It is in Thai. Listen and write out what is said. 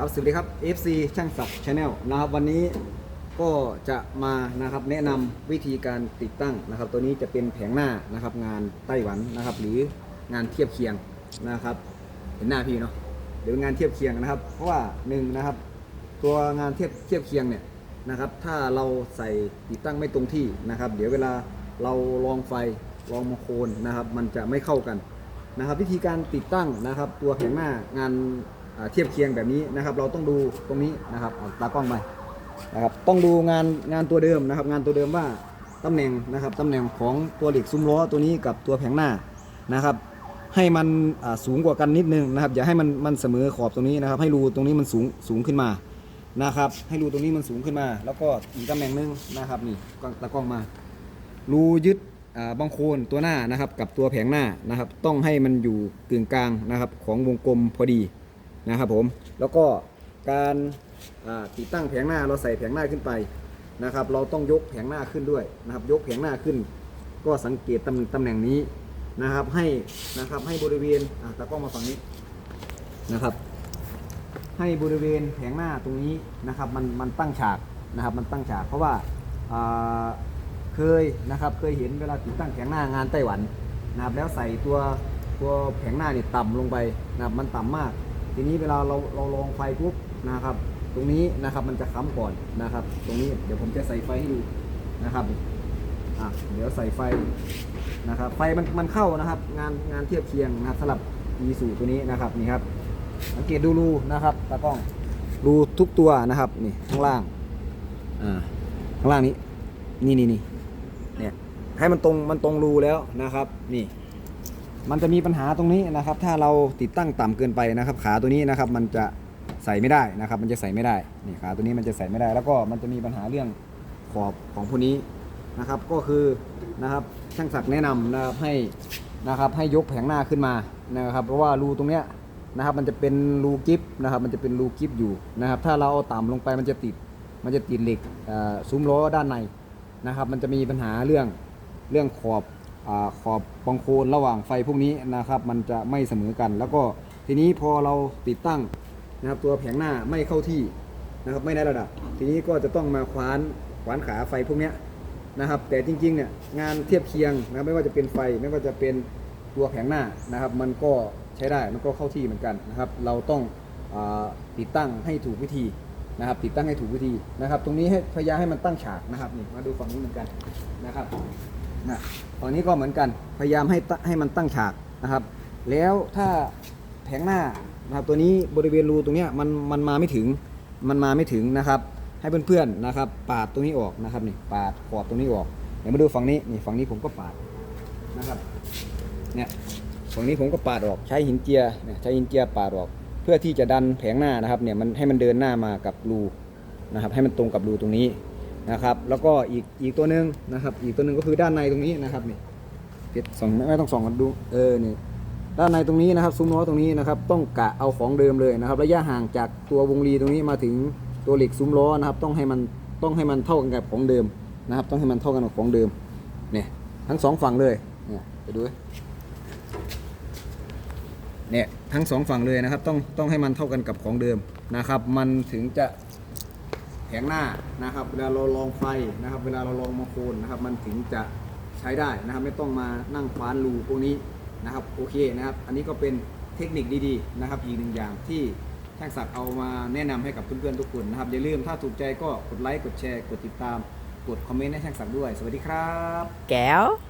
ครับสวัสดีครับ FC ช่างศักดิ์ชาแนลนะครับวันนี้ก็จะมานะครับแนะนำวิธีการติดตั้งนะครับ ตัวนี้จะเป็นแผงหน้านะครับ งานไต้หวันนะครับ หรืองานเทียบเคียงนะครับ เห็นหน้าพี่เนาะหรืองานเทียบเคียงนะครับ เพราะว่าหนึ่งนะครับ ตัวงานเทียบเทียบเคียงเนี่ยนะครับ ถ้าเราใส่ติดตั้งไม่ตรงที่นะครับ เดี๋ยวเวลาเราลองไฟลองมโคนนะครับ มันจะไม่เข้ากันนะครับ วิธีการติดตั้งนะครับ ตัวแผงหน้างาน เทียบเคียงแบบนี้นะครับ เราต้องดูตรงนี้นะครับเอาตากล้องไปนะครับต้องดูงานงานตัวเดิมนะครับ งานตัวเดิมว่าตำแหน่งนะครับตำแหน่งของตัวเหล็กซุ้มล้อตัวนี้กับตัวแผงหน้านะครับ ให้มันสูงกว่ากันนิดนึงนะครับ อย่าให้มันมันเสมอขอบตรงนี้นะครับ ให้รูตรงนี้มันสูงสูงขึ้นมานะครับ ให้รูตรงนี้มันสูงขึ้นมา แล้วก็อีกตำแหน่งนึงนะครับนี่ตากล้องมา รูยึดอ่าบังโคนตัวหน้านะครับ กับตัวแผงหน้านะครับ ต้องให้มันอยู่กึ่งกลางนะครับ ของวงกลมพอดี นะครับผมแล้วก็การติดตั้งแผงหน้าเราใส่แผงหน้าขึ้นไปนะครับ เราต้องยกแผงหน้าขึ้นด้วยนะครับ ยกแผงหน้าขึ้น ก็สังเกตตำตำแหน่งนี้นะครับให้นะครับให้บริเวณอะกล้องมาฝั่งนี้นะครับ ให้บริเวณแผงหน้าตรงนี้นะครับมันมันตั้งฉากนะครับมันตั้งฉากเพราะว่าาเคยนะครับเคยเห็นเวลาติดตั้งแผงหน้างานไต้หวันนะครับแล้วใส่ตัวตัวแผงหน้าเนี่ยต่ำลงไปนะครับมันต่ำมาก ทีนี้เวลาเราเราลองไฟปุ๊บนะครับ ตรงนี้นะครับมันจะค้ำก่อนนะครับ ตรงนี้เดี๋ยวผมจะใส่ไฟให้ดูนะครับอะเดี๋ยวใส่ไฟนะครับ ไฟมันมันเข้านะครับ งานงานเทียบเคียงนะครับสำหรับ e สูตัวนี้นะครับนี่ครับ สังเกตดูรูนะครับตากล้องรูทุกตัวนะครับนี่ข้างล่างอ่าข้างล่างนี้ นี่นี่นี่เนี่ยให้มันตรงมันตรงรูแล้วนะครับ นี่ มันจะมีปัญหาตรงนี้นะครับ ถ้าเราติดตั้งต่ำเกินไปนะครับ ขาตัวนี้นะครับมันจะใส่ไม่ได้นะครับ มันจะใส่ไม่ได้นี่ขาตัวนี้มันจะใส่ไม่ได้ แล้วก็มันจะมีปัญหาเรื่องขอบของพวกนี้นะครับ ก็คือนะครับช่างศักดิ์แนะนำนะครับให้นะครับให้ยกแผงหน้าขึ้นมานะครับ เพราะว่ารูตรงเนี้ยนะครับ มันจะเป็นรูกิฟนะครับ มันจะเป็นรูกิฟอยู่นะครับ ถ้าเราเอาต่ำลงไปมันจะติดมันจะติดเหล็กซุ้มล้อด้านในนะครับ มันจะมีปัญหาเรื่องเรื่องขอบ ขอบบังโคลนระหว่างไฟพวกนี้นะครับ มันจะไม่เสมอกัน แล้วก็ทีนี้พอเราติดตั้งนะครับตัวแผงหน้าไม่เข้าที่นะครับไม่ได้ระดับ ทีนี้ก็จะต้องมาคว้านขวานขาไฟพวกนี้นะครับ แต่จริงๆเนี่ยงานเทียบเคียงนะไม่ว่าจะเป็นไฟไม่ว่าจะเป็นตัวแผงหน้านะครับ มันก็ใช้ได้มันก็เข้าที่เหมือนกันนะครับ เราต้องอติดตั้งให้ถูกวิธีนะครับ ติดตั้งให้ถูกวิธีนะครับ ตรงนี้ให้พยายามให้มันตั้งฉากนะครับนี่มาดูฝั่งนี้เหมือนกันนะครับ นะฝั่งนี้ก็เหมือนกันพยายามให้ให้มันตั้งฉากนะครับ แล้วถ้าแผงหน้านะครับตัวนี้บริเวณรูตรงนี้มันมันมาไม่ถึงมันมาไม่ถึงนะครับ ให้เพื่อนๆนะครับ ปาดตรงนี้ออกนะครับนี่ปาดขอบตรงนี้ออกเดี๋ยวมาดูฝั่งนี้นี่ฝั่งนี้ผมก็ปาดนะครับเนี่ยฝั่งนี้ผมก็ปาดออกใช้หินเจียใช้หินเจียปาดออก เพื่อที่จะดันแผงหน้านะครับเนี่ยมันให้มันเดินหน้ามากับรูนะครับให้มันตรงกับรูตรงนี้ นะครับ แล้วก็อีกอีกตัวหนึ่งนะครับ อีกตัวหนึ่งก็คือด้านในตรงนี้นะครับนี่เก็บสองไม่ไม่ต้องส่องกันดูเออนี่ด้านในตรงนี้นะครับซุ้มล้อตรงนี้นะครับ ต้องกะเอาของเดิมเลยนะครับ ระยะห่างจากตัววงรีตรงนี้มาถึงตัวเหล็กซุ้มล้อนะครับ ต้องให้มันต้องให้มันเท่ากันกับของเดิมนะครับ ต้องให้มันเท่ากันกับของเดิมเนี่ยทั้งสองฝั่งเลยเนี่ยไปดูเนี่ยทั้งสองฝั่งเลยนะครับ ต้องต้องให้มันเท่ากันกับของเดิมนะครับ มันถึงจะ แผงหน้านะครับ เวลาเราลองไฟนะครับ เวลาเราลองมาโคนนะครับ มันถึงจะใช้ได้นะครับ ไม่ต้องมานั่งคว้านรูพวกนี้นะครับ โอเคนะครับ อันนี้ก็เป็นเทคนิคดีๆนะครับ อีกหนึ่งอย่างที่ช่างศักดิ์เอามาแนะนำให้กับเพื่อนๆทุกคนนะครับ อย่าลืมถ้าถูกใจก็กดไลค์ กดแชร์ กดติดตาม กดคอมเมนต์ให้ช่างศักดิ์ด้วย สวัสดีครับ แก้ว